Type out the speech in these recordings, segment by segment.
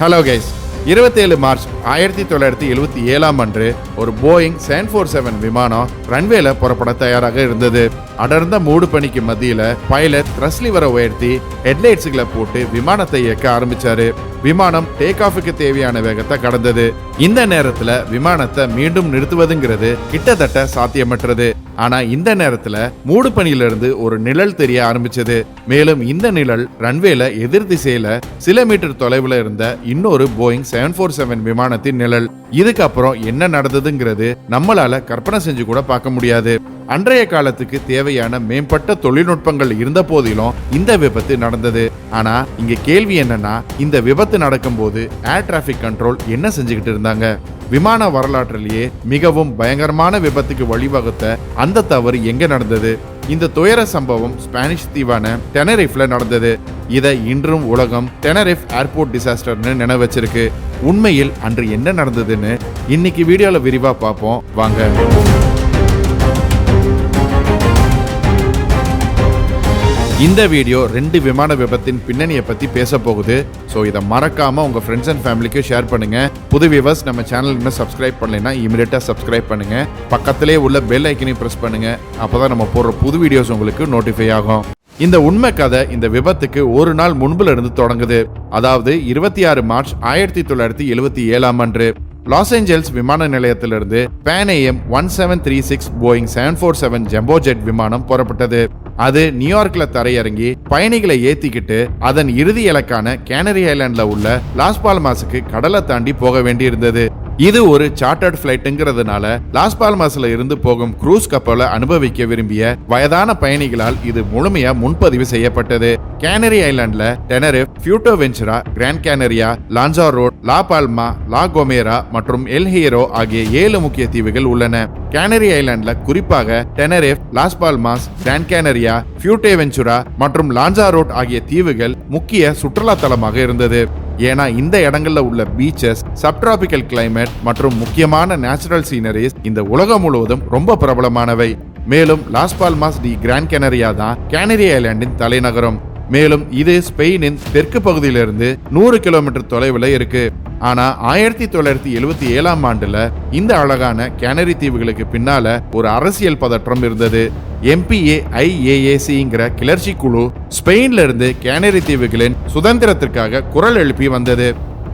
Hello guys இருபத்தேழு March ஆயிரத்தி தொள்ளாயிரத்தி எழுபத்தி ஏழாம் அன்று ஒரு போயிங் செவன் ஃபோர் செவன் விமானம் ரன்வேல புறப்பட தயாராக இருந்தது. அடர்ந்த மூடு பனிக்கு மத்தியில பைலட் த்ரஸ்லிவரை உயர்த்தி ஹெட்லைட்ஸுகளை போட்டு விமானத்தை இயக்க ஆரம்பிச்சாரு. விமானம் டேக் ஆஃபுக்கு தேவையான வேகத்தை கடந்தது. இந்த நேரத்துல விமானத்தை மீண்டும் நிறுத்துவதுங்கிறது கிட்டத்தட்ட சாத்தியமற்றது. ஆனா இந்த நேரத்துல மூடு பணியிலிருந்து ஒரு நிழல் தெரிய ஆரம்பிச்சது. மேலும் இந்த நிழல் ரன்வேல எதிர் திசையில சில மீட்டர் தொலைவுல இருந்த இன்னொரு போயிங் செவன் ஃபோர் செவன் விமானத்தின் நிழல். இதுக்கப்புறம் என்ன நடந்ததுங்கிறது நம்மளால கற்பனை செஞ்சு கூட பார்க்க முடியாது. அன்றைய காலத்துக்கு தேவையான மேம்பட்ட தொழில்நுட்பங்கள் இருந்த போதிலும் இந்த விபத்து நடந்தது. ஆனா இங்க கேள்வி என்னன்னா இந்த விபத்து நடக்கும்போது ஏர் டிராபிக் கண்ட்ரோல் என்ன செஞ்சுக்கிட்டு இருந்தாங்க? விமான வரலாற்றிலேயே மிகவும் பயங்கரமான விபத்துக்கு வழிவகுத்த அந்த தவறு எங்க நடந்தது? இந்த துயர சம்பவம் ஸ்பானிஷ் தீவான டெனரிஃப்ல நடந்தது. இதை இன்றும் உலகம் டெனரிஃப் ஏர்போர்ட் டிசாஸ்டர்னு நினைவச்சிருக்கு உண்மையில் அன்று என்ன நடந்ததுன்னு இன்னைக்கு வீடியோவில் விரிவாக பார்ப்போம். வாங்க. இந்த வீடியோ ரெண்டு விமான விபத்தின் பின்னணியை பற்றி பேச போகுது. ஸோ இதை மறக்காம உங்க ஃப்ரெண்ட்ஸ் அண்ட் ஃபேமிலிக்கு ஷேர் பண்ணுங்க. புது வியூவர்ஸ் நம்ம சேனல் இன்னும் சப்ஸ்கிரைப் பண்ணலைன்னா இமீடியட்டாக சப்ஸ்கிரைப் பண்ணுங்க. பக்கத்திலே உள்ள பெல் ஐக்கனையும் ப்ரெஸ் பண்ணுங்க. அப்பதான் நம்ம போடுற புது வீடியோஸ் உங்களுக்கு நோட்டிஃபை ஆகும். இந்த உண்மை கதை இந்த விபத்துக்கு ஒரு நாள் முன்புல இருந்து தொடங்குது. அதாவது இருபத்தி ஆறு மார்ச் ஆயிரத்தி தொள்ளாயிரத்தி எழுபத்தி ஏழாம் அன்று. லாஸ் ஏஞ்சல்ஸ் விமான நிலையத்திலிருந்து Pan Am one seven three six Boeing seven four seven jumbo jet விமானம் புறப்பட்டது. அது நியூயார்க்ல தரையிறங்கி பயணிகளை ஏத்திக்கிட்டு அதன் இறுதி இலக்கான கேனரி ஐலாண்ட்ல உள்ள லாஸ் பால்மாஸுக்கு கடலை தாண்டி போக வேண்டியிருந்தது. இது ஒரு சார்ட்டர்ட் ஃபிளைட்டுங்கிறதுனால லாஸ் பால்மாஸ்ல இருந்து போகும் க்ரூஸ் கப்பலை அனுபவிக்க விரும்பிய வயதான பயணிகளால் இது முழுமையா முன்பதிவு செய்யப்பட்டது. Canary ஐலாண்ட்ல Tenerife Fuerteventura Gran Canaria Lanzarote La Palma La Gomera மற்றும் எல் ஹீரோ ஆகிய ஏழு முக்கிய தீவுகள் உள்ளன. கேனரி ஐலாண்ட்ல குறிப்பாக Tenerife Las Palmas Gran Canaria Fuerteventura மற்றும் லான்சா ரோட் ஆகிய தீவுகள் முக்கிய சுற்றுலா தலமாக இருந்தது. ஏன்னா இந்த இடங்களில் உள்ள பீச்சஸ் சப்டிராபிக்கல் கிளைமேட் மற்றும் முக்கியமான நேச்சுரல் சீனரிஸ் இந்த உலகம் முழுவதும் ரொம்ப பிரபலமானவை. மேலும் Las Palmas de Gran Canaria தான் கேனரி ஐலாண்டின் தலைநகரம். மேலும் இது ஸ்பெயினின் தெற்கு பகுதியிலிருந்து நூறு கிலோமீட்டர் தொலைவில் இருக்கு. ஆனா ஆயிரத்தி தொள்ளாயிரத்தி எழுபத்தி ஏழாம் ஆண்டுல இந்த அழகான கேனரி தீவுகளுக்கு பின்னால ஒரு அரசியல் பதற்றம் இருந்தது. எம்பிஏ ஐஏஏசிங்கிற கிளர்ச்சி குழு ஸ்பெயின்ல இருந்து கேனரி தீவுகளின் சுதந்திரத்திற்காக குரல் எழுப்பி வந்தது.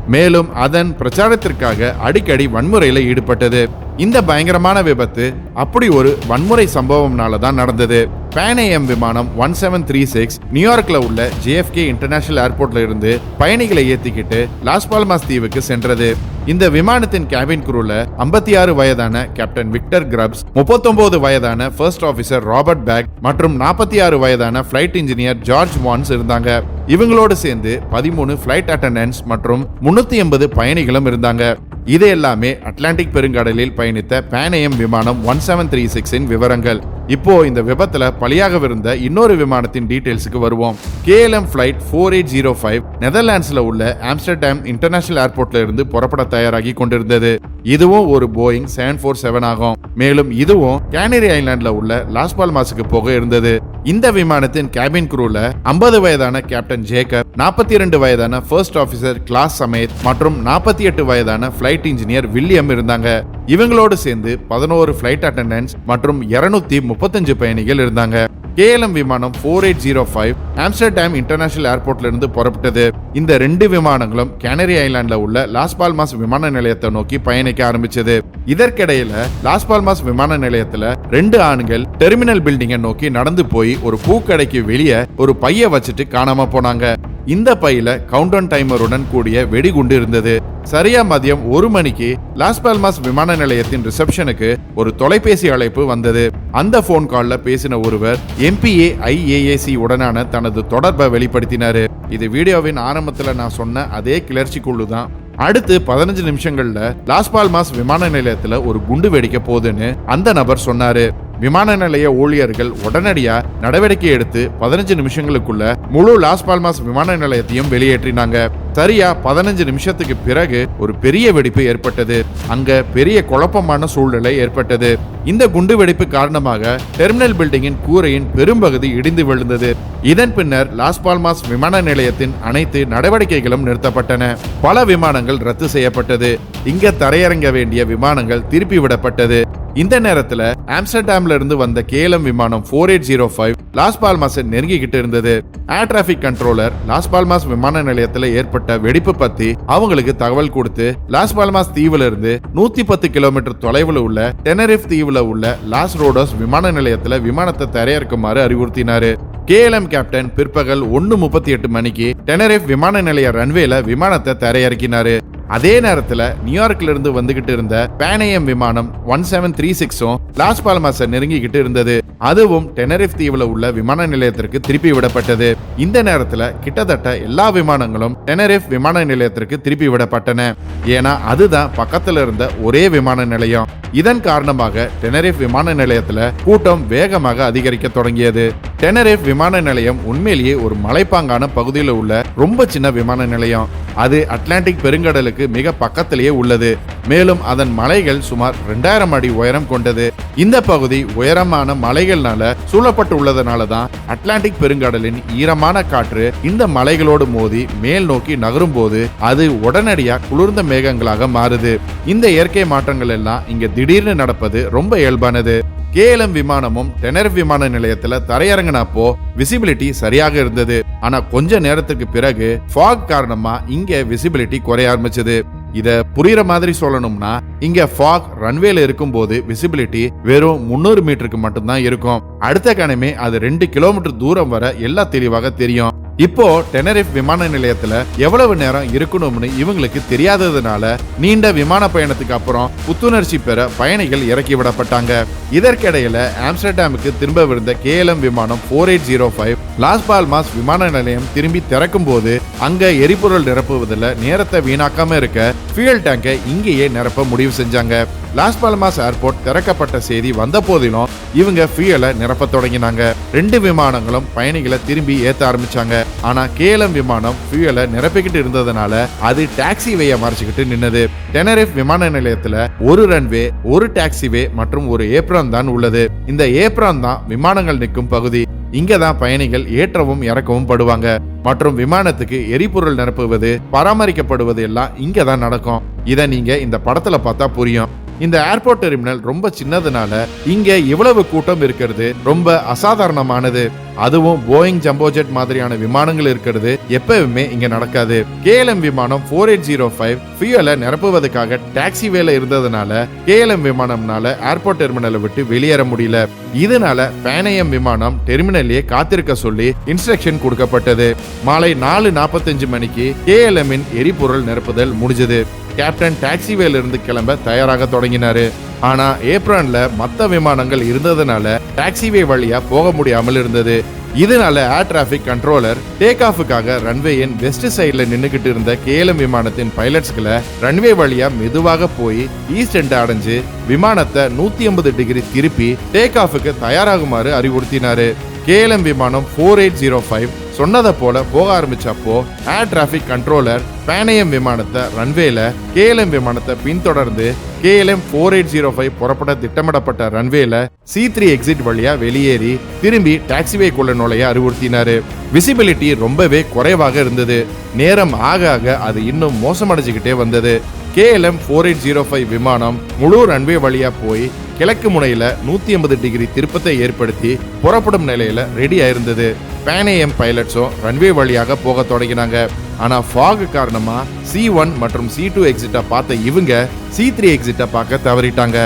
மேலும் அதன் பிரச்சாரத்திற்காக அடிக்கடி வன்முறையில ஈடுபட்டது. இந்த பயங்கரமான விபத்து அப்படி ஒரு வன்முறை சம்பவம்னால தான் நடந்தது. பேனேஎம் விமானம் ஒன் செவன் த்ரீ சிக்ஸ் நியூயார்க்ல உள்ள ஜேஎஃப்கே இன்டர்நேஷனல் ஏர்போர்ட்ல இருந்து பயணிகளை ஏத்திக்கிட்டு லாஸ் பால்மாஸ் தீவுக்கு சென்றது. இந்த விமானத்தின் கேபின் குரூல ஐம்பத்தி ஆறு வயதான கேப்டன் விக்டர் கிரப்ஸ் முப்பத்தொன்பது வயதான ஃபர்ஸ்ட் ஆஃபீஸர் ராபர்ட் பேக் மற்றும் நாற்பத்தி ஆறு வயதான ஃபிளைட் இன்ஜினியர் ஜார்ஜ் வான்ஸ் இருந்தாங்க. இவங்களோடு சேர்ந்து பதிமூணு ஃபிளைட் அட்டண்டன்ஸ் மற்றும் முன்னூத்தி எண்பது பயணிகளும் இருந்தாங்க. இது எல்லாமே அட்லாண்டிக் பெருங்கடலில் பயணித்த பேனேயம் விமானம் ஒன் செவன் த்ரீ சிக்ஸின் விவரங்கள். இப்போ இந்த விபத்துல பலியாகவிருந்த இன்னொரு விமானத்தின் டீடைல்ஸுக்கு வருவோம். KLM flight four eight zero five நெதர்லாண்ட்ஸ்ல உள்ள ஆம்ஸ்டர்டாம் இன்டர்நேஷனல் ஏர்போர்ட்ல இருந்து புறப்பட தயாராகி கொண்டிருந்தது. இதுவும் ஒரு போயிங் செவன் ஃபோர் செவன் ஆகும். மேலும் இதுவும் கேனரி ஐலாண்ட்ல உள்ள லாஸ் பால்மாஸுக்கு போக இருந்தது. இந்த விமானத்தின் கேபின் குரூல ஐம்பது வயதான கேப்டன் ஜேக்கப் நாற்பத்தி இரண்டு வயதான ஃபர்ஸ்ட் ஆஃபீஸர் கிளாஸ் சமேத் மற்றும் நாற்பத்தி எட்டு வயதான ஃபிளைட் இன்ஜினியர் வில்லியம் இருந்தாங்க. இவங்களோடு சேர்ந்து பதினோரு ஃபிளைட் அட்டண்டன்ஸ் மற்றும் இருநூத்தி முப்பத்தஞ்சு பயணிகள் இருந்தாங்க. கேஎல்எம் விமானம் four eight zero five Amsterdam international ஏர்போர்ட்ல இருந்து புறப்பட்டது. இந்த ரெண்டு விமானங்களும் கேனரி ஐலாண்ட்ல உள்ள லாஸ் பால்மாஸ் விமான நிலையத்தை நோக்கி பயணிக்க ஆரம்பிச்சது. இதற்கிடையில லாஸ் பால்மாஸ் விமான நிலையத்துல ரெண்டு ஆண்கள் டெர்மினல் பில்டிங்கை நோக்கி நடந்து போய் ஒரு பூக்கடைக்கு வெளியே ஒரு பைய வச்சுட்டு காணாம போனாங்க. இந்த பையில கவுண்டவுன் டைமருடன் கூடிய வெடிகுண்டு இருந்தது. சரியா மதியம் ஒரு மணிக்கு லாஸ் பால்மாஸ் விமான நிலையத்தின் ரிசப்ஷனுக்கு ஒரு தொலைபேசி அழைப்பு வந்தது. அந்த போன் கால்ல பேசின ஒருவர் எம்பிஏ ஐஏஏசி உடனான தனது தொடர்பை வெளிப்படுத்தினாரு. இது வீடியோவின் ஆரம்பத்துல நான் சொன்ன அதே கிளர்ச்சி குழு தான் அடுத்து பதினஞ்சு நிமிஷங்கள்ல லாஸ் பால்மாஸ் விமான நிலையத்துல ஒரு குண்டு வெடிக்க போகுதுன்னு அந்த நபர் சொன்னாரு. விமான நிலைய ஊழியர்கள் உடனடியா நடவடிக்கை எடுத்து பதினஞ்சு நிமிஷங்களுக்குள்ள முழு லாஸ் பால்மாஸ் விமான நிலையத்தையும் வெளியேற்றினாங்க. சரியா பதினஞ்சு நிமிஷத்துக்கு பிறகு ஒரு பெரிய வெடிப்பு ஏற்பட்டது. அங்க பெரிய குழப்பமான சூழ்நிலை ஏற்பட்டது. இந்த குண்டு வெடிப்பு காரணமாக டெர்மினல் பில்டிங்கின் கூரையின் பெரும்பகுதி இடிந்து விழுந்தது. இதன் பின்னர் லாஸ் பால்மாஸ் விமான நிலையத்தின் அனைத்து நடவடிக்கைகளும் நிறுத்தப்பட்டன. பல விமானங்கள் ரத்து செய்யப்பட்டது. இங்க தரையிறங்க வேண்டிய விமானங்கள் திருப்பி விடப்பட்டது. இந்த நேரத்துல ஆம்ஸ்டர்டாம்ல இருந்து வந்த கேலம் விமானம் four eight zero five Las பால்மாஸை நெருங்கிக்கிட்டு இருந்தது. Air traffic controller Las Palmas விமான நிலையத்தில் ஏற்பட்ட வெடிப்பு பத்தி அவங்களுக்கு தகவல் கொடுத்து லாஸ் பால்மாஸ் தீவுல இருந்து நூத்தி பத்து கிலோமீட்டர் தொலைவுல உள்ள டெனரிஃப் தீவுல உள்ள லாஸ் ரோடோஸ் விமான நிலையத்துல விமானத்தை தரையிறக்குமாறு அறிவுறுத்தினாரு. கேஎல்எம் கேப்டன் பிற்பகல் ஒன்னு முப்பத்தி எட்டு மணிக்கு டெனரிஃப் விமான நிலைய ரன்வேல விமானத்தை தரையிறக்கினாரு. அதே நேரத்துல நியூயார்க்ல இருந்து வந்துகிட்டு இருந்த பேனேயம் விமானம் ஒன் செவன் த்ரீ சிக்ஸும் லாஸ் பால்மாஸை நெருங்கிக்கிட்டு இருந்தது. அதுவும் டெனரிஃப் தீவுல உள்ள விமான நிலையத்திற்கு திருப்பி விடப்பட்டது. இந்த நேரத்துல கிட்டத்தட்ட எல்லா விமானங்களும் டெனரிஃப் விமான நிலையத்திற்கு திருப்பி விடப்பட்டன. ஏன்னா அதுதான் பக்கத்துல இருந்த ஒரே விமான நிலையம். இதன் காரணமாக டெனரிஃப் விமான நிலையத்துல கூட்டம் வேகமாக அதிகரிக்க தொடங்கியது. டெனரிஃப் விமான நிலையம் உண்மையிலேயே ஒரு மலைப்பாங்கான பகுதியில் உள்ள ரொம்ப சின்ன விமான நிலையம். அது அட்லாண்டிக் பெருங்கடலுக்கு மிக பக்கத்திலேயே உள்ளது. மேலும் அதன் மலைகள் சுமார் ரெண்டாயிரம் அடி உயரம் கொண்டது. இந்த பகுதி உயரமான மலை மலைகள்னால சூழப்பட்டு உள்ளதனால தான் அட்லாண்டிக் பெருங்கடலின் ஈரமான காற்று இந்த மலைகளோடு மோதி மேல் நோக்கி நகரும் போது அது உடனடியா குளிர்ந்த மேகங்களாக மாறுது. இந்த இயற்கை மாற்றங்கள் எல்லாம் இங்க திடீர்னு நடப்பது ரொம்ப இயல்பானது. கேஎல்எம் விமானமும் டெனர் விமான நிலையத்துல தரையிறங்கினப்போ விசிபிலிட்டி சரியாக இருந்தது. ஆனா கொஞ்ச நேரத்துக்கு பிறகு ஃபாக் காரணமா இங்க விசிபிலிட்டி குறைய ஆரம்பிச்சது. இத புரியுற மாதிரி சொல்லணும்னா இங்க ஃபாக் ரன்வேல இருக்கும்போது விசிபிலிட்டி வெறும் முன்னூறு மீட்டருக்கு மட்டும்தான் இருக்கும். அடுத்த கணமே அது ரெண்டு கிலோமீட்டர் தூரம் வர எல்லாம் தெளிவாக தெரியும். இப்போ டெனரிஃப் விமான நிலையத்துல எவ்வளவு நேரம் இருக்கணும்னு இவங்களுக்கு தெரியாததுனால நீண்ட விமான பயணத்துக்கு அப்புறம் புத்துணர்ச்சி பெற பயணிகள் இறக்கி விடப்பட்டாங்க. இதற்கிடையில ஆம்ஸ்டர்டாமுக்கு திரும்ப விருந்த கேஎல்எம் விமானம் four eight zero five Las Palmas விமான நிலையம் திரும்பி திறக்கும் போது அங்க எரிபொருள் நிரப்புவதில் நேரத்தை வீணாக்காம இருக்க ஃபியூயல் டேங்கை இங்கேயே நிரப்ப முடிவு செஞ்சாங்க. லாஸ்பாலமாஸ் ஏர்போர்ட் திறக்கப்பட்ட செய்தி வந்த போதிலும் இவங்க ஃபியூயலை நிரப்ப தொடங்கினாங்க. ரெண்டு விமானங்களும் பயணிகளை திரும்பி ஏத்த ஆரம்பிச்சாங்க. ஆனா கேலம் விமானம் ஃபியூயலை நிரப்பிக்கிட்டு இருந்ததுனால அது டாக்ஸி வேயை மறைச்சுக்கிட்டு நின்னது. டெனரிஃப் விமான நிலையத்துல ஒரு ரன்வே ஒரு டாக்ஸிவே மற்றும் ஒரு ஏப்ரான் தான் உள்ளது. இந்த ஏப்ரான் தான் விமானங்கள் நிற்கும் பகுதி. இங்க தான் பயணிகள் ஏற்றவும் இறக்கவும் படுவாங்க. மற்றும் விமானத்துக்கு எரிபொருள் நிரப்புவது பராமரிக்கப்படுவது எல்லாம் இங்க தான் நடக்கும். இதை நீங்க இந்த படத்துல பார்த்தா புரியும். இந்த ஏர்போர்ட் டெர்மினல் ரொம்ப சின்னதுனால இங்க இவ்வளவு கூட்டம் இருக்கிறது ரொம்ப அசாதாரணமானது. அதுவும் போயிங் ஜம்போஜெட் மாதிரியான விமானங்கள் இருக்கிறது எப்பவுமே இங்க நடக்காது. கேஎல்எம் விமானம் ஃபோர் எயிட் ஜீரோ ஃபைவ் ஃபியூலை நிரப்புவதற்காக டாக்ஸி வேலை இருந்ததுனால கேஎல்எம் விமானம்னால ஏர்போர்ட் டெர்மினலை விட்டு வெளியேற முடியல. இதனால பேனயம் விமானம் டெர்மினலே காத்திருக்க சொல்லி இன்ஸ்ட்ரக்ஷன் கொடுக்கப்பட்டது. மாலை நாலு நாற்பத்தஞ்சு மணிக்கு கேஎல்எம்மின் எரிபொருள் நிரப்புதல் முடிஞ்சது. கேப்டன் டாக்ஸிவேல இருந்து கிளம்ப தயாராக தொடங்கினாரு. ஆனா ஏப்ரான்ல மத்த விமானங்கள் இருந்ததுனால டாக்ஸிவே வழியா போக முடியாமல் இருந்தது. இதனால ஏர் டிராபிக் கண்ட்ரோலர் டேக் ஆஃபுக்காக ரன்வேயின் வெஸ்ட் சைடில் நின்றுக்கிட்டு இருந்த கேலம் விமானத்தின் பைலட்ஸ்களை ரன்வே வழியா மெதுவாக போய் ஈஸ்ட் எண்ட் அடைஞ்சு விமானத்தை நூத்தி ஐம்பது டிகிரி திருப்பி டேக் ஆஃபுக்கு தயாராகுமாறு அறிவுறுத்தினாரு. கேலம் விமானம் ஃபோர் எயிட் ஜீரோ ஃபைவ் சொன்னதை போல போக ஆரம்பிச்சப்போ ஏர் டிராபிக் கண்ட்ரோலர் பேனயம் விமானத்தை ரன்வேல கேஎல்எம் விமானத்தை பின்தொடர்ந்து KLM four eight zero five புறப்பட திட்டமிடப்பட்ட ரன்வேல சி த்ரீ எக்ஸிட் வழியா வெளியேறி திரும்பி டாக்ஸிவேக்குள்ள நுழைய அறிவுறுத்தினாரு. விசிபிலிட்டி ரொம்பவே குறைவாக இருந்தது. நேரம் ஆக ஆக அது இன்னும் மோசமடைஞ்சுக்கிட்டே வந்தது. KLM four eight zero five விமானம் முழு ரன்வே வழியா போய் கிழக்கு முனையில நூத்தி ஐம்பது டிகிரி திருப்பத்தை ஏற்படுத்தி புறப்படும் நிலையில ரெடி ஆயிருந்தது. பேனேஎம் பைலட்ஸும் ரன்வே வழியாக போக தொடங்கினாங்க. ஆனா ஃபாக் காரணமா சி ஒன் மற்றும் சி டூ எக்ஸிட்டை பார்த்த இவங்க சி த்ரீ எக்ஸிட்டை பார்க்க தவறிட்டாங்க.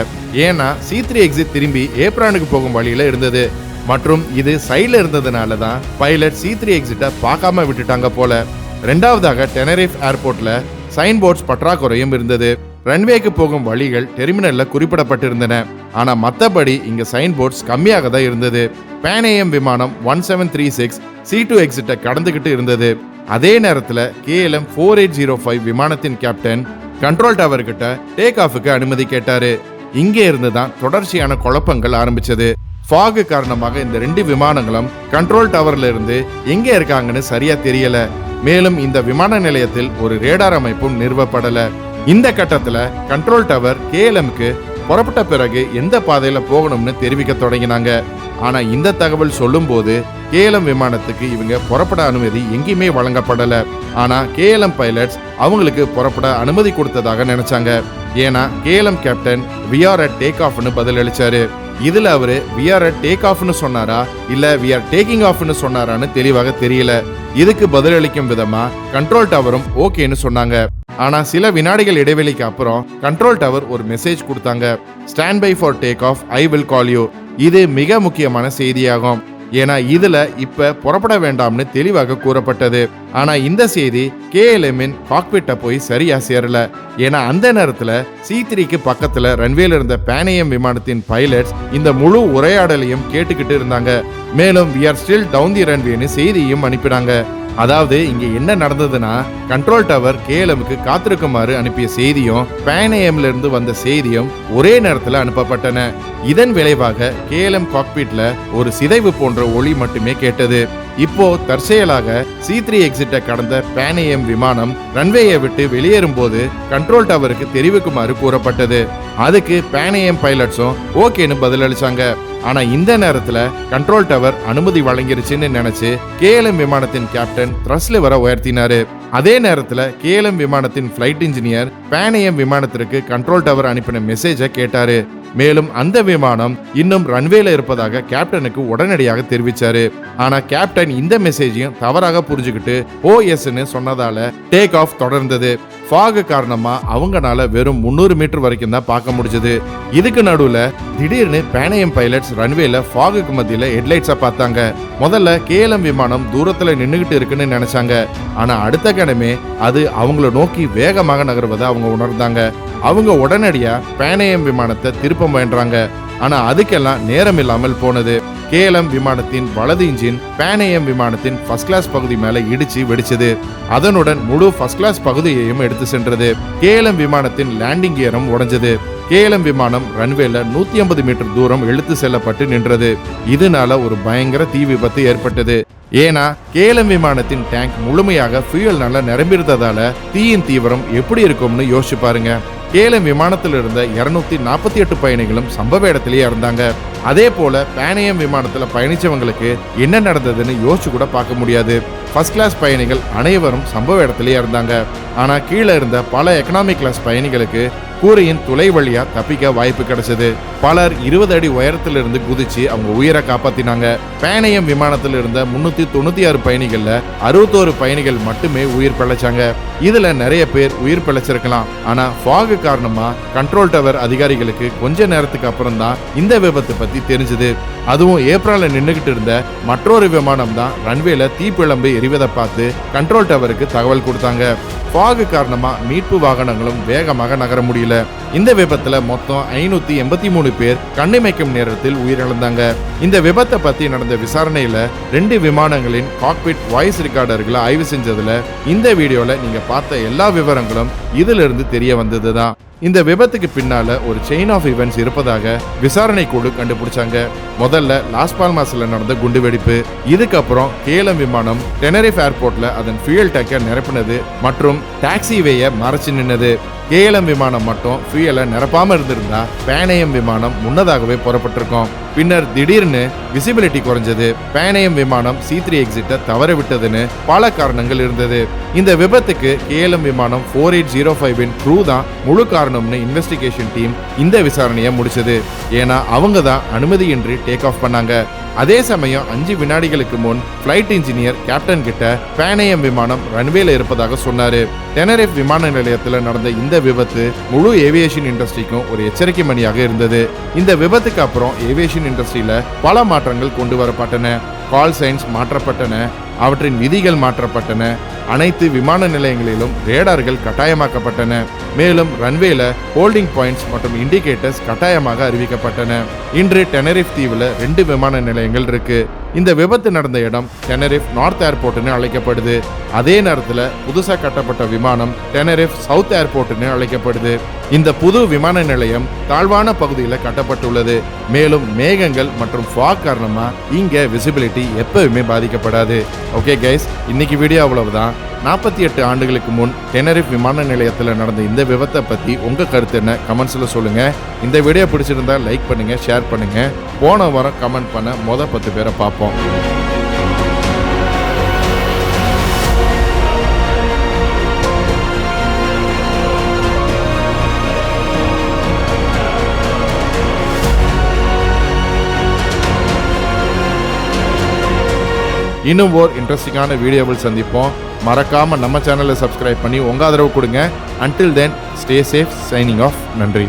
ஏன்னா சி த்ரீ எக்ஸிட் திரும்பி ஏப்ரானுக்கு போகும் வழியில இருந்தது. மற்றும் இது சைடில் இருந்ததுனால தான் பைலட் சி த்ரீ எக்ஸிட்டை பார்க்காம விட்டுட்டாங்க போல. ரெண்டாவதாக டெனரிஃப் ஏர்போர்ட்ல சைன் போர்ட்ஸ் பற்றாக்குறையும் இருந்தது. ரன்வேக்கு போகும் வழிகள் டெர்மினல்ல குறிப்பிடப்பட்டிருந்தன. ஆனா மத்தபடி இங்க சைன் போர்ட்ஸ் கம்மியாக தான் இருந்தது. பேனேஎம் விமானம் one seven three six C two எக்ஸிட்ட கடந்துகிட்டு இருந்தது. அதே நேரத்துல KLM four eight zero five விமானத்தின் கேப்டன் கண்ட்ரோல் டவர் கிட்ட டேக் ஆஃபுக்கு அனுமதி கேட்டாரு. இங்கே இருந்து தான் தொடர்ச்சியான குழப்பங்கள் ஆரம்பிச்சது. ஃபாகு காரணமாக இந்த ரெண்டு விமானங்களும் கண்ட்ரோல் டவர்ல இருந்து எங்க இருக்காங்கன்னு சரியா தெரியல. மேலும் இந்த விமான நிலையத்தில் ஒரு ரேடார் அமைப்பும் நிறுவப்படல. இந்த கட்டத்துல கண்ட்ரோல் டவர் கேஎல்எம்க்கு புறப்பட்ட பிறகு எந்த பாதையில போகணும்னு தெரிவிக்க தொடங்கினாங்க. ஆனா இந்த தகவல் சொல்லும்போது கேஎல்எம் விமானத்துக்கு இவங்க புறப்பட அனுமதி எங்கேயுமே வழங்கப்படல. ஆனா கேஎல்எம் பைலட்ஸ் அவங்களுக்கு புறப்பட அனுமதி கொடுத்ததாக நினைச்சாங்க. ஏன்னா KLM captain we are at take ஆஃப்னு பதிலளிச்சாரு. இதுல அவரு வி ஆர் டேக் ஆஃப்னு சொன்னாரா? இல்ல வி ஆர் டேக்கிங் ஆஃப்னு சொன்னாரான்னு தெளிவாக தெரியல. இதுக்கு பதிலளிக்கும் விதமா கண்ட்ரோல் டவரும் ஓகேன்னு சொன்னாங்க. ஆனா சில வினாடிகள் இடைவெளிக்கு அப்புறம் கண்ட்ரோல் டவர் ஒரு மெசேஜ் கொடுத்தாங்க. Stand by for take off I will call you இது மிக முக்கியமான செய்தியாகும். ஏன்னா இதுல இப்ப புறப்பட வேண்டாம்னு தெளிவாக கூறப்பட்டது. ஆனா இந்த செய்தி கேஎல்எம்மின் காக்பிட்ட போய் சரியா சேரல. ஏன்னா அந்த நேரத்துல சி த்ரீக்கு பக்கத்துல ரன்வேல இருந்த பேனியம் விமானத்தின் பைலட்ஸ் இந்த முழு உரையாடலையும் கேட்டுக்கிட்டு இருந்தாங்க. மேலும் we are still down the ரன்வேன்னு செய்தியும் அனுப்பினாங்க. அதாவது இங்க என்ன நடந்ததுன்னா கண்ட்ரோல் டவர் கேஎல்எம்க்கு காத்திருக்குமாறு அனுப்பிய செய்தியும் பேனேஎம்ல இருந்து வந்த செய்தியும் ஒரே நேரத்துல அனுப்பப்பட்டன. இதன் விளைவாக கேஎல்எம் காக்பீட்ல ஒரு சிதைவு போன்ற ஒளி மட்டுமே கேட்டது. இப்போ தற்செயலாக சி த்ரீ எக்ஸிட்டை கடந்த பேனேஎம் விமானம் ரன்வேயை விட்டு வெளியேறும் போது கண்ட்ரோல் டவருக்கு தெரிவிக்குமாறு கூறப்பட்டது. அதுக்கு பேனேஎம் பைலட்ஸும் ஓகேன்னு பதிலளிச்சாங்க. ஆனா இந்த நேரத்துல கண்ட்ரோல் டவர் அனுமதி வழங்கிருச்சுன்னு நினைச்சு கேஎல்எம் விமானத்தின் கேப்டன் த்ரஸ்ல வர உயர்த்தினாரு. அதே நேரத்துல கேஎல்எம் விமானத்தின் பிளைட் இன்ஜினியர் பேனையம் விமானத்திற்கு கண்ட்ரோல் டவர் அனுப்பின மெசேஜை கேட்டாரு. மேலும் அந்த விமானம் இன்னும் ரன்வேல இருப்பதாக கேப்டனுக்கு உடனடியாக தெரிவிச்சாரு. ஆனா கேப்டன் இந்த மெசேஜையும் தவறாக புரிஞ்சுக்கிட்டு ஓஎஸ்ன்னு சொன்னதால டேக் ஆஃப் தொடர்ந்தது. ஃபாகு காரணமா அவங்கனால வெறும் முந்நூறு மீட்டர் வரைக்கும் தான் பார்க்க முடிஞ்சது. இதுக்கு நடுவுல திடீர்னு பேனையம் பைலட்ஸ் ரன்வேல ஃபாகுக்கு மத்தியில ஹெட்லைட்ஸை பார்த்தாங்க. முதல்ல கேஎல்எம் விமானம் தூரத்துல நின்னுகிட்டு இருக்குன்னு நினைச்சாங்க. ஆனா அடுத்த கணமே அது அவங்கள நோக்கி வேகமாக நகர்வதை அவங்க உணர்ந்தாங்க. அவங்க உடனடியா பேனயம் விமானத்தை திருப்ப முயன்றாங்க. ஆனா அதுக்கெல்லாம் நேரம் இல்லாமல் போனது. கேஎல்எம் விமானத்தின் வலது இன்ஜின் பேனையம் விமானத்தின் ஃபர்ஸ்ட் கிளாஸ் பகுதி மேல இடிச்சு வெடிச்சது. அதனுடன் முழு ஃபர்ஸ்ட் கிளாஸ் பகுதியையும் எடுத்து சென்றது. கேஎல்எம் விமானத்தின் லேண்டிங் கியரும் உடைஞ்சது. கேஎல்எம் விமானம் ரன்வேல நூத்தி ஐம்பது மீட்டர் தூரம் இழுத்து செல்லப்பட்டு நின்றது. இதனால ஒரு பயங்கர தீ விபத்து ஏற்பட்டது. ஏன்னா கேஎல்எம் விமானத்தின் டேங்க் முழுமையாக ஃபியூயல் நல்லா நிரம்பியிருந்ததால தீயின் தீவிரம் எப்படி இருக்கும்னு யோசிச்சு பாருங்க. கேலம் விமானத்தில் இருந்த இருநூத்தி நாற்பத்தி எட்டு பயணிகளும் சம்பவ இடத்திலேயே இருந்தாங்க. அதே போல பேனயம் விமானத்துல பயணிச்சவங்களுக்கு என்ன நடந்ததுன்னு யோசிச்சு கூட பார்க்க முடியாது. ஃபர்ஸ்ட் கிளாஸ் பயணிகள் அனைவரும் சம்பவ இடத்திலேயே இருந்தாங்க. ஆனா கீழே இருந்த பல எக்கனாமிக் கிளாஸ் பயணிகளுக்கு கூரையின் துளை வழியா தப்பிக்க வாய்ப்பு கிடைச்சது. பலர் இருபது அடி உயரத்திலிருந்து குதிச்சு அவங்க உயிரை காப்பாத்தினாங்க. பேனையம் விமானத்தில் இருந்த முன்னூத்தி தொண்ணூத்தி ஆறு பயணிகள்ல அறுபத்தோரு பயணிகள் மட்டுமே உயிர் பிழைச்சாங்க. இதுல நிறைய பேர் உயிர் பிழைச்சிருக்கலாம். ஆனா ஃபாகு காரணமா கண்ட்ரோல் டவர் அதிகாரிகளுக்கு கொஞ்ச நேரத்துக்கு அப்புறம் தான் இந்த விபத்தை பத்தி தெரிஞ்சது. அதுவும் ஏப்ரல்ல நின்றுகிட்டு இருந்த மற்றொரு விமானம் தான் ரன்வேல தீப்பிழம்பு எரிவதை பார்த்து கண்ட்ரோல் டவருக்கு தகவல் கொடுத்தாங்க. ஃபாகு காரணமா மீட்பு வாகனங்களும் வேகமாக நகர முடியல. இந்த விபத்துல மொத்தம் ஐநூத்தி எண்பத்தி மூணு பேர் கண்ணிமைக்கும் நேரத்தில் உயிரிழந்தாங்க. இந்த விபத்தை பத்தி நடந்த விசாரணையில ரெண்டு விமானங்களின் காக்பிட் வாய்ஸ் ரெக்கார்டர்களை ஆய்வு செஞ்சதுல இந்த வீடியோல நீங்க பார்த்த எல்லா விவரங்களும் இதுல இருந்து தெரிய வந்ததுதான். இந்த விபத்துக்கு பின்னால ஒரு செயின் ஆஃப் இவெண்ட்ஸ் இருப்பதாக விசாரணை குழு கண்டுபிடிச்சாங்க. முதல்ல லாஸ் பால்மாஸ்ல நடந்த குண்டுவெடிப்பு இதுக்கப்புறம் கேலம் விமானம் டெனரிஃப் ஏர்போர்ட்ல அதன் ஃபியூயல் டேக்கை நிரப்பினது மற்றும் டாக்ஸி வேயை மறைச்சு நின்னது. கேஎல்எம் விமானம் மட்டும் ஃபியூயலை நிரப்பாம இருந்திருந்தா பேனயம் விமானம் முன்னதாகவே புறப்பட்டிருக்கும். பின்னர் திடீர்னு விசிபிலிட்டி குறைஞ்சது. பேனயம் விமானம் சி த்ரீ எக்ஸிட்டை தவற விட்டதுன்னு பல காரணங்கள் இருந்தது. இந்த விபத்துக்கு கேஎல்எம் விமானம் ஃபோர் எயிட் ஜீரோ ஃபைவின் க்ரூ தான் முழு காரணம்னு இன்வெஸ்டிகேஷன் டீம் இந்த விசாரணையை முடிச்சது. ஏன்னா அவங்க தான் அனுமதியின்றி டேக் ஆஃப் பண்ணாங்க. அதே சமயம் அஞ்சு வினாடிகளுக்கு முன் ஃப்ளைட் இன்ஜினியர் கேப்டன் கிட்ட பேனயம் விமானம் ரன்வேல இருப்பதாக சொன்னாரு. டெனரிஃப் விமான நிலையத்தில் நடந்த இந்த விபத்து முழு ஏவியேஷன் இண்டஸ்ட்ரிக்கும் ஒரு எச்சரிக்கை மணியாக இருந்தது. இந்த விபத்துக்கு அப்புறம் ஏவியேஷன் இண்டஸ்ட்ரியில பல மாற்றங்கள் கொண்டு வரப்பட்டன. கால் சைன்ஸ் மாற்றப்பட்டன. அவற்றின் விதிகள் மாற்றப்பட்டன. அனைத்து விமான நிலையங்களிலும் ரேடார்கள் கட்டாயமாக்கப்பட்டன. மேலும் ரன்வேல ஹோல்டிங் பாயிண்ட்ஸ் மற்றும் இண்டிகேட்டர்ஸ் கட்டாயமாக அறிவிக்கப்பட்டன. இன்று டெனரிஃப் தீவுல ரெண்டு விமான நிலையங்கள் இருக்கு. இந்த விபத்து நடந்த இடம் டெனரிஃப் நார்த் ஏர்போர்ட்னு அழைக்கப்படுது. அதே நேரத்தில் புதுசாக கட்டப்பட்ட விமானம் டெனரிஃப் சவுத் ஏர்போர்ட்னு அழைக்கப்படுது. இந்த புது விமான நிலையம் தாழ்வான பகுதியில் கட்டப்பட்டுள்ளது. மேலும் மேகங்கள் மற்றும் ஃபாக் காரணமாக இங்கே விசிபிலிட்டி எப்பவுமே பாதிக்கப்படாது. ஓகே கைஸ் இன்னைக்கு வீடியோ அவ்வளவுதான். நாற்பத்தி எட்டு ஆண்டுகளுக்கு முன் டெனரிஃப் விமான நிலையத்தில் நடந்த இந்த விபத்தை பற்றி உங்கள் கருத்து என்ன? கமெண்ட்ஸில் சொல்லுங்கள் இந்த வீடியோ பிடிச்சிருந்தா லைக் பண்ணுங்கள் ஷேர் பண்ணுங்கள் போன வாரம் கமெண்ட் பண்ண மொதல் பத்து பேரை பார்ப்போம். இன்னும் ஓர் இன்ட்ரெஸ்டிங்கான வீடியோவில் சந்திப்போம். மறக்காம நம்ம சேனலை சப்ஸ்கிரைப் பண்ணி உங்க ஆதரவு கொடுங்க. Until then stay safe signing off நன்றி.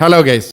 Hello guys